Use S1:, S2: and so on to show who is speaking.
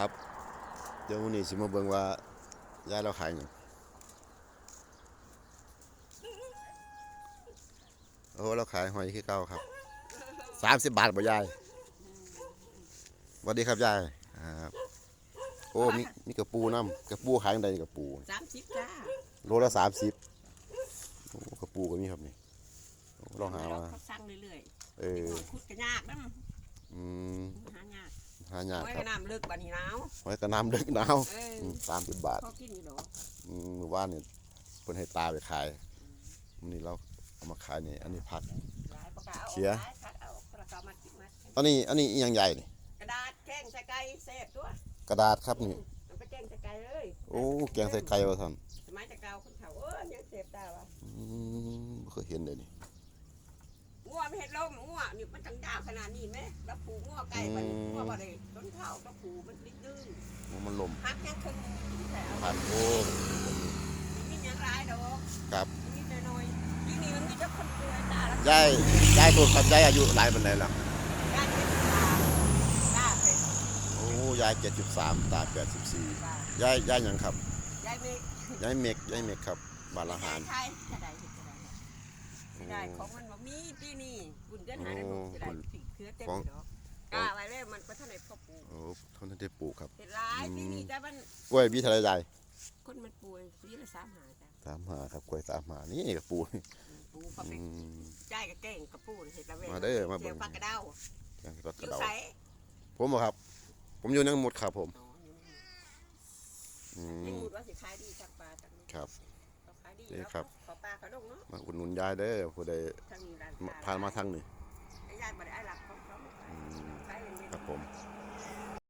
S1: ครับ เดี๋ยววันนี้สิมาเบิ่งว่ายายเราขายหยังโอ้เราขายหอยคือเก่าครับสามสิบบาทบ่ยายสวัสดีครับยายครับโอ้มีมีกระปูน้ำกระปูขายจังไดกระปู
S2: สามสิบจ้า
S1: โลละสามสิบโอ้กระปูก็มีครับนี่โอ้ลองหามา
S2: เขาสั่งเรื่อย
S1: เอ
S2: ๆ
S1: อ
S2: ขุดก็ยากนะ
S1: อืม
S2: หายาก
S1: หายาก
S2: ไว้
S1: ค
S2: ก
S1: รั
S2: ระ
S1: บ
S2: น้ำลึกบัดนี้หนาว
S1: หอยกระน้ำเด็กหนาว
S2: เออ
S1: สามสิบบาท
S2: พอกินอยู่ดอก
S1: อืมมือว่านเนี่ยเพิ่นให้ตาไปขายวันนี้เราเอามาขายนี่ อันนี้ผัก
S2: หลายประกาศเอา
S1: เขีย
S2: หลายคัดเอาประกาศมากินมา
S1: อันนี้ อันนี้อีหยังใหญ่นี่
S2: กระดาษแข้งใส่ไก่เสพตัว
S1: กระดาษครับนี่
S2: มันไปแจ้งใส่ไก่เลย
S1: โอ้แกงใส่ไก่ว่าท่าน
S2: สมัยจะเก่าคนเขาเออยังเสพได้วะ
S1: อืมบ่เคยเห็นเลยนี่
S2: งัวไม่เห็น ลมงัวนี่มันจังดาวขนาดนี้ไหมแล้วผูงัวไก่มัน
S1: อืม
S2: งัวบ่ได้ต้นเท้าก็ผูมันดิ้นดื้อ
S1: โอ้มันลม
S2: หักแค่ครึ่งแต่
S1: ผักโอ้
S2: มีอย่างไรดอก
S1: ครับ
S2: มีน้อยๆยิ่งนี่มันมีแต่คนป่วยตาแล้ว
S1: ยายยายตัวครับยายอายุหลายปานใดแล้ว
S2: ยายเป็นตาตาเป็น
S1: โอ้ยาย73ตา84
S2: ตายา
S1: ยยายหยังครับ
S2: ยายไม่
S1: ยายเมกยายเมกครับบานละหาร
S2: ใช่จะ ได้จะได้จะได้ของมันบ่มีปีนี้บุญเดือนหาได้บ่จะได้ผิดเครือเต็มดอกกล้าไว้เลยมันก็เท่าไหร่พ่อปลูก
S1: โอ้เท่านั้นได้ปลูกครับ
S2: เห็นหลายปีนี้แต่มัน
S1: กล้วยมีเท่าไหรยาย
S2: คนมันป่วยปีละสามหาจ้ะ
S1: สามหาครับกล้วยสามหานี่กระปูนี่
S2: ปูเขาไป
S1: อืม
S2: จ่ายกับเก่งกับปูเห็ดละเว
S1: มาเด้อมาเบิ่
S2: เจียว
S1: ง
S2: ปลากระเด้า
S1: ยังก็
S2: อก
S1: ระ
S2: ยู่
S1: เดา
S2: ใส
S1: ผมบ่ครับ ผมอยู่นังหมดครับผม
S2: อ๋ออยู่นี่
S1: อื
S2: ยัง
S1: ม
S2: พูดว่าสิขายดีจังปลาจังนี้
S1: ครับ
S2: เขาขายดี
S1: นี่
S2: แล้ว
S1: ครับ
S2: ขอปลาเขาดงเนาะ
S1: มาอุดหนุนยายเด้อผู้ใด
S2: ทางนี้ร้าน
S1: มาผ่านมาทางนี้
S2: ไอ้ยายบ่ได้ไอ้